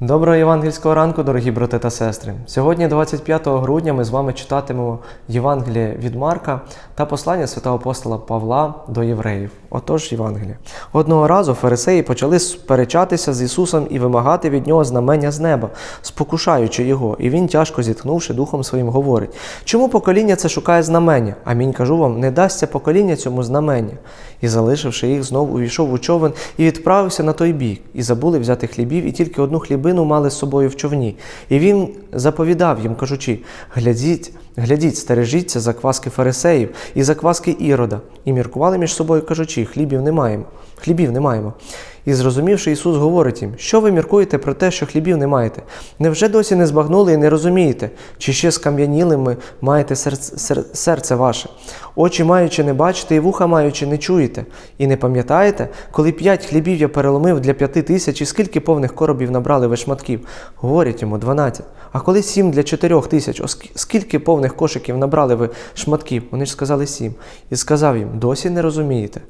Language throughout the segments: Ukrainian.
Доброго євангельського ранку, дорогі брати та сестри. Сьогодні, 25 грудня, ми з вами читатимемо Євангеліє від Марка та послання святого апостола Павла до євреїв. Отож, Євангеліє. Одного разу фарисеї почали сперечатися з Ісусом і вимагати від нього знамення з неба, спокушаючи його. І він, тяжко зітхнувши духом своїм, говорить: Чому покоління це шукає знамення? Амінь кажу вам, не дасться покоління цьому знамення. І, залишивши їх, знов увійшов у човен і відправився на той бік, і забули взяти хлібів, і тільки одну хлібину мали з собою в човні. І він заповідав їм, кажучи: глядіть, глядіть, стережіться закваски фарисеїв і закваски Ірода. І міркували між собою, кажучи, хлібів не маємо, хлібів не маємо. І зрозумівши, Ісус говорить їм, що ви міркуєте про те, що хлібів не маєте? Невже досі не збагнули і не розумієте, чи ще скам'янілими маєте серце, серце ваше? Очі маючи не бачите, і вуха маючи не чуєте, і не пам'ятаєте, коли п'ять хлібів я переломив для п'яти тисяч, і скільки повних коробів набрали ви шматків? Говорять йому дванадцять. А коли сім для чотирьох тисяч, скільки повних кошиків набрали ви шматків? Вони ж сказали сім. І сказав їм: досі не розумієте.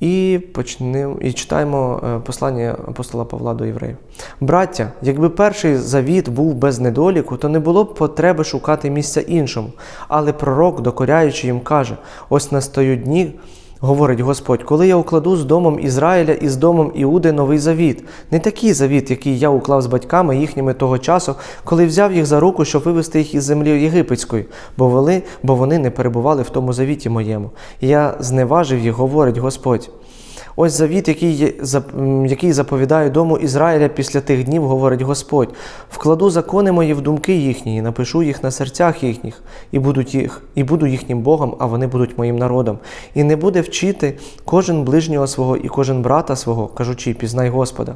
І почнемо і читаємо е, послання апостола Павла до євреїв. Браття, якби перший завіт був без недоліку, то не було б потреби шукати місця іншому. Але пророк, докоряючи їм, каже: ось настають дні, говорить Господь, коли я укладу з домом Ізраїля і з домом Іуди новий завіт, не такий завіт, який я уклав з батьками їхніми того часу, коли взяв їх за руку, щоб вивести їх із землі єгипетської, бо вони, бо вони не перебували в тому завіті моєму. І я зневажив їх, говорить Господь. Ось завіт, який, який заповідаю дому Ізраїля після тих днів, говорить Господь. Вкладу закони мої в думки їхні, і напишу їх на серцях їхніх, і будуть їх, і буду їхнім Богом, а вони будуть моїм народом. І не буде вчити кожен ближнього свого і кожен брата свого, кажучи, пізнай Господа.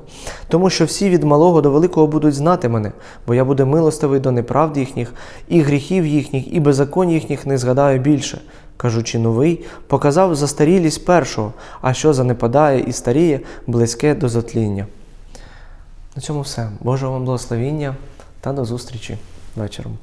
Тому що всі від малого до великого будуть знати мене, бо я буду милостивий до неправд їхніх, і гріхів їхніх, і беззаконь їхніх не згадаю більше. Кажучи, новий, показав застарілість першого, а що занепадає і старіє, близьке до затління. На цьому все. Божого вам благословіння та до зустрічі вечором.